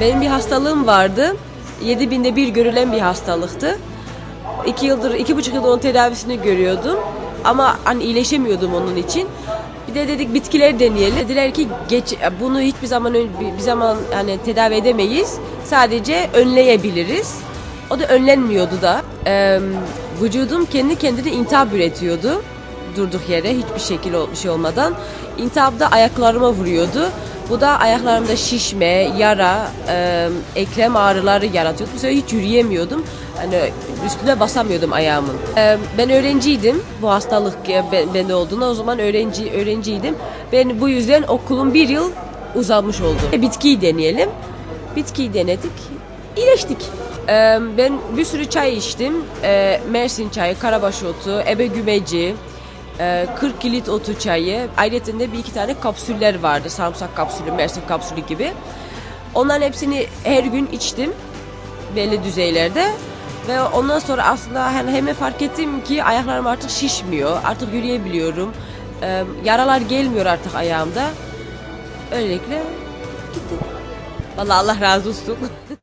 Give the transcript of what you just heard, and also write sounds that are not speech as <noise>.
Benim bir hastalığım vardı. 7 binde bir görülen bir hastalıktı. İki yıldır, iki buçuk yıldır onun tedavisini görüyordum. Ama hani iyileşemiyordum onun için. Bir de dedik bitkileri deneyelim. Dediler ki geç bunu hiçbir zaman bir zaman hani tedavi edemeyiz. Sadece önleyebiliriz. O da önlenmiyordu da. Ee, vücudum kendi kendine intihap üretiyordu. Durduk yere hiçbir şekil bir şey olmadan. İntihap da ayaklarıma vuruyordu. Bu da ayaklarımda şişme, yara, e, eklem ağrıları yaratıyordu. Bu sefer hiç yürüyemiyordum. Hani üstüne basamıyordum ayağımın. E, ben öğrenciydim. Bu hastalık ben- bende olduğunda o zaman öğrenci öğrenciydim. Ben bu yüzden okulum bir yıl uzamış oldu. E, Bitkiyi deneyelim. Bitkiyi denedik. İyileştik. E, ben bir sürü çay içtim. E, Mersin çayı, karabaş otu, ebe gümeci, 40 kilit otu çayı. Ayrıca de bir iki tane kapsüller vardı. Sarımsak kapsülü, mersin kapsülü gibi. Onların hepsini her gün içtim. Belli düzeylerde. Ve ondan sonra aslında hemen fark ettim ki ayaklarım artık şişmiyor. Artık yürüyebiliyorum. Ee, yaralar gelmiyor artık ayağımda. Öylelikle gitti. Vallahi Allah razı olsun. <laughs>